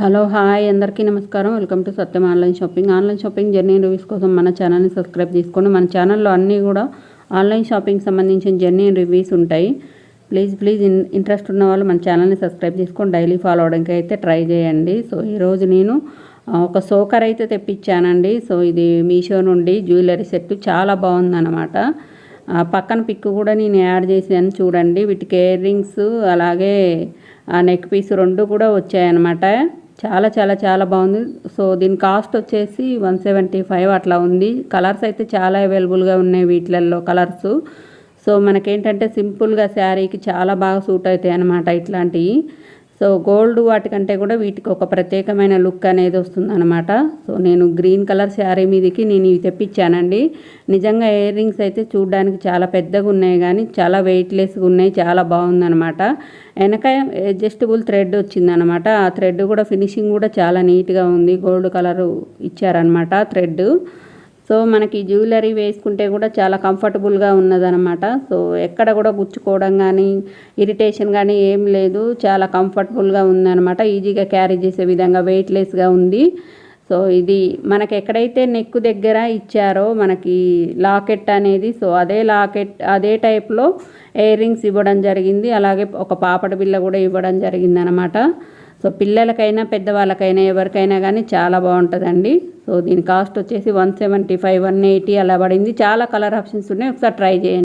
Hello hi అందరికీ నమస్కారం. Welcome to Satyam online shopping. Online shopping journey reviews కోసం మన ఛానల్ని సబ్స్క్రైబ్ చేసుకోండి. మన ఛానల్లో అన్నీ కూడా ఆన్లైన్ షాపింగ్ సంబంధించిన జర్నీ రివ్యూస్ ఉంటాయి. ప్లీజ్ ప్లీజ్ ఇంట్రెస్ట్ ఉన్న వాళ్ళు మన ఛానల్ని సబ్స్క్రైబ్ చేసుకొని డైలీ ఫాలో అవడానికి అయితే ట్రై చేయండి. సో ఈరోజు నేను ఒక సోకర్ అయితే తెప్పించానండి. సో ఇది మీషో నుండి జ్యువెలరీ సెట్ చాలా బాగుందన్నమాట. పక్కన పిక్ కూడా నేను యాడ్ చేసాను చూడండి. వీటికి ఇయర్ రింగ్స్ అలాగే నెక్ పీస్ రెండు కూడా వచ్చాయన్నమాట. చాలా చాలా చాలా బాగుంది. సో దీని కాస్ట్ వచ్చేసి వన్ సెవెంటీ ఫైవ్ అట్లా ఉంది. కలర్స్ అయితే చాలా అవైలబుల్గా ఉన్నాయి వీటిలలో కలర్స్. సో మనకేంటంటే సింపుల్గా శారీకి చాలా బాగా సూట్ అవుతాయి అన్నమాట ఇట్లాంటివి సో గోల్డ్ వాటికంటే కూడా వీటికి ఒక ప్రత్యేకమైన లుక్ అనేది వస్తుందన్నమాట. సో నేను గ్రీన్ కలర్ శారీ మీదకి నేను ఇవి తెప్పించానండి. నిజంగా ఇయర్ రింగ్స్ అయితే చూడడానికి చాలా పెద్దగా ఉన్నాయి కానీ చాలా వెయిట్లెస్గా ఉన్నాయి చాలా బాగుందన్నమాట. వెనక అడ్జస్టబుల్ థ్రెడ్ వచ్చిందనమాట ఆ థ్రెడ్ కూడా ఫినిషింగ్ కూడా చాలా నీట్గా ఉంది. గోల్డ్ కలర్ ఇచ్చారనమాట థ్రెడ్. సో మనకి జ్యువెలరీ వేసుకుంటే కూడా చాలా కంఫర్టబుల్గా ఉన్నదనమాట సో ఎక్కడ కూడా గుచ్చుకోవడం కానీ ఇరిటేషన్ కానీ ఏం లేదు. చాలా కంఫర్టబుల్గా ఉందనమాట ఈజీగా క్యారీ చేసే విధంగా వెయిట్లెస్గా ఉంది. సో ఇది మనకి ఎక్కడైతే నెక్ దగ్గర ఇచ్చారో మనకి లాకెట్ అనేది సో అదే లాకెట్ అదే టైప్లో ఇయర్ రింగ్స్ ఇవ్వడం జరిగింది. అలాగే ఒక పాపడ బిల్ల కూడా ఇవ్వడం జరిగింది అనమాట సో పిల్లలకైనా పెద్దవాళ్ళకైనా ఎవరికైనా కానీ చాలా బాగుంటుందండి. సో దీని కాస్ట్ వచ్చేసి one seventy five one eighty అలా పడింది. చాలా కలర్ ఆప్షన్స్ ఉన్నాయి. ఒకసారి ట్రై చేయండి.